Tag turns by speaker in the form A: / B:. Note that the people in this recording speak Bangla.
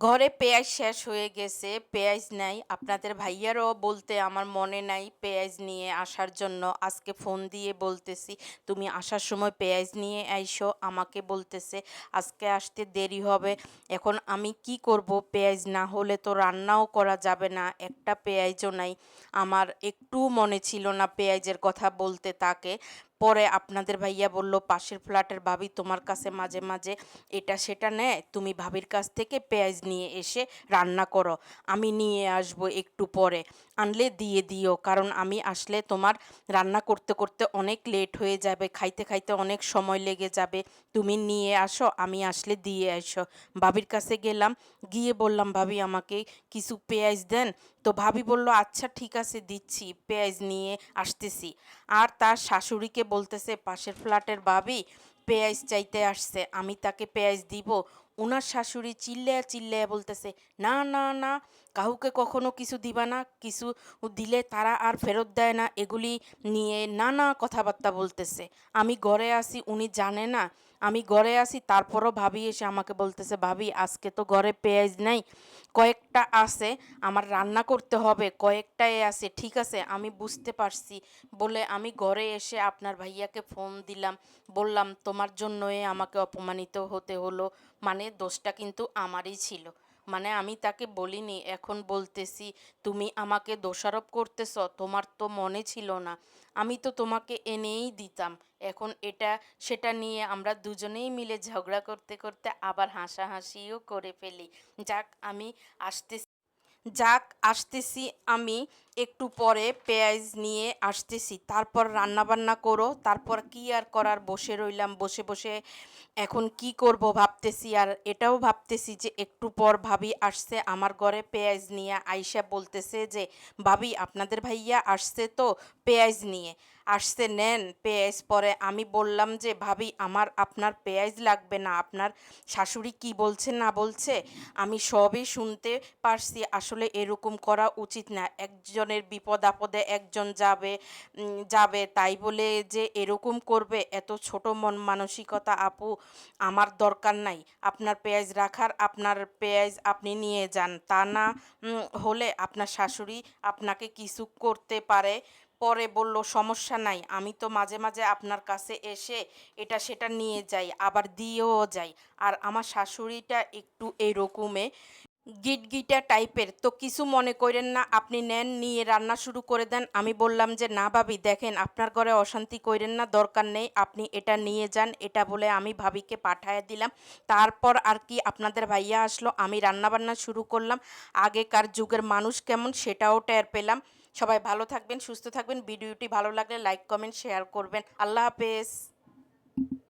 A: ঘরে পেঁয়াজ শেষ হয়ে গেছে, পেঁয়াজ নাই। আপনাদের ভাইয়ারও বলতে আমার মনে নাই পেঁয়াজ নিয়ে আসার জন্য। আজকে ফোন দিয়ে বলতেছি, তুমি আসার সময় পেঁয়াজ নিয়ে আইসো। আমাকে বলতেছে, আজকে আসতে দেরি হবে। এখন আমি কি করব? পেঁয়াজ না হলে তো রান্নাও করা যাবে না। একটা পেঁয়াজও নাই। আমার একটু মনে ছিল না পেঁয়াজের কথা বলতে তাকে। পরে আপনাদের ভাইয়া বলল, পাশের ফ্ল্যাটের ভাবি তোমার কাছে মাঝে মাঝে এটা সেটা নেয়, তুমি ভাবির কাছ থেকে পেঁয়াজ নিয়ে এসে রান্না করো, আমি নিয়ে আসব একটু পরে, আনলে দিয়ে দিও, কারণ আমি আসলে তোমার রান্না করতে করতে অনেক লেট হয়ে যাবে, খাইতে খাইতে অনেক সময় লেগে যাবে, তুমি নিয়ে আসো, আমি আসলে দিয়ে আসো ভাবির কাছে গেলাম, গিয়ে বললাম, ভাবি আমাকে কিছু পেঁয়াজ দেন। তো ভাবি বলল আচ্ছা ঠিক আছে, দিচ্ছি, পেঁয়াজ নিয়ে আসতেছি। আর তার শাশুড়িকে বলতেছে পাশের ফ্ল্যাটের ভাবি পেঁয়াজ চাইতে আসছে, আমি তাকে পেঁয়াজ দিব। ওনার শাশুড়ি চিল্লায়া চিল্লায়া বলতেছে, না না না কাউকে কখনো কিছু দিবা না, কিছু দিলে তারা আর ফেরত দেয় না। এগুলি নিয়ে নানা কথাবার্তা বলতেছে। আমি ঘরে আসি উনি জানে না। আমি ঘরে আসি তারপরও ভাবি এসে আমাকে বলতেছে, ভাবি, আজকে তো ঘরে পেঁয়াজ নাই, কয়েকটা আছে, আমার রান্না করতে হবে, কয়েকটাই আছে, ঠিক আছে, আমি বুঝতে পারছি। বলে আমি ঘরে এসে আপনার ভাইয়াকে ফোন দিলাম, বললাম তোমার জন্যই আমাকে অপমানিত হতে হলো। মানে দোষটা কিন্তু আমারই ছিল। মানে আমি তাকে বলিনি, এখন বলতেছি, তুমি আমাকে দোষারোপ করতেছ, তোমার তো মনে ছিল না। আমি তো তোমাকে এনেই দিতাম। এখন এটা, সেটা নিয়ে আমরা দুজনেই মিলে ঝগড়া করতে করতে আবার হাসাহাসিও করে ফেলি। যাক, আমি আসতে যাক, আসতেছি আমি একটু পরে পেঁয়াজ নিয়ে আসতেছি। তারপর রান্না বান্না করো, তারপর কি আর করার? বসে রইলাম, বসে বসে এখন কি করব ভাবতেছি। আর এটাও ভাবতেছি যে একটু পর ভাবি আসছে আমার ঘরে পেঁয়াজ নিয়ে। আইসা বলতেছে যে, ভাবি, আপনাদের ভাইয়া আসছে তো পেঁয়াজ নিয়ে। আসছে, নেন পেঁয়াজ। পরে আমি বললাম যে, ভাবি, আমার, আপনার পেঁয়াজ লাগবে না। আপনার শাশুড়ি কি বলছে, না বলছে? আমি সবই শুনতে পারছি। আসলে এরকম করা উচিত না। একজনের বিপদ আপদে একজন যাবে যাবে। তাই বলে যে এরকম করবে, এত ছোট মন মানসিকতা আপু, আমার দরকার নাই। আপনার পেঁয়াজ রাখার, আপনার পেঁয়াজ আপনি নিয়ে যান। তা না হলে আপনার শাশুড়ি আপনাকে কিছু করতে পারে। পরে বলল, সমস্যা নাই, আমি তো মাঝে মাঝে আপনার কাছে এসে এটা সেটা নিয়ে যাই, আবার দিয়েও যাই। আর আমার শাশুড়িটা একটু এরকমে গিটগিটা টাইপের। তো কিছু মনে করেন না, আপনি নেন, নিয়ে রান্না শুরু করে দেন। আমি বললাম যে, না ভাবি, দেখেন, আপনার ঘরে অশান্তি করেন না, দরকার নেই, আপনি এটা নিয়ে যান। এটা বলে আমি ভাবিকে পাঠায় দিলাম। তারপর আর কি আপনাদের ভাইয়া আসলো, আমি রান্নাবান্না শুরু করলাম। আগেকার যুগের মানুষ কেমন, সেটাও টের পেলাম। সবাই ভালো থাকবেন, সুস্থ থাকবেন। ভিডিওটি ভালো লাগলে লাইক, কমেন্ট, শেয়ার করবেন। আল্লাহ হাফেজ।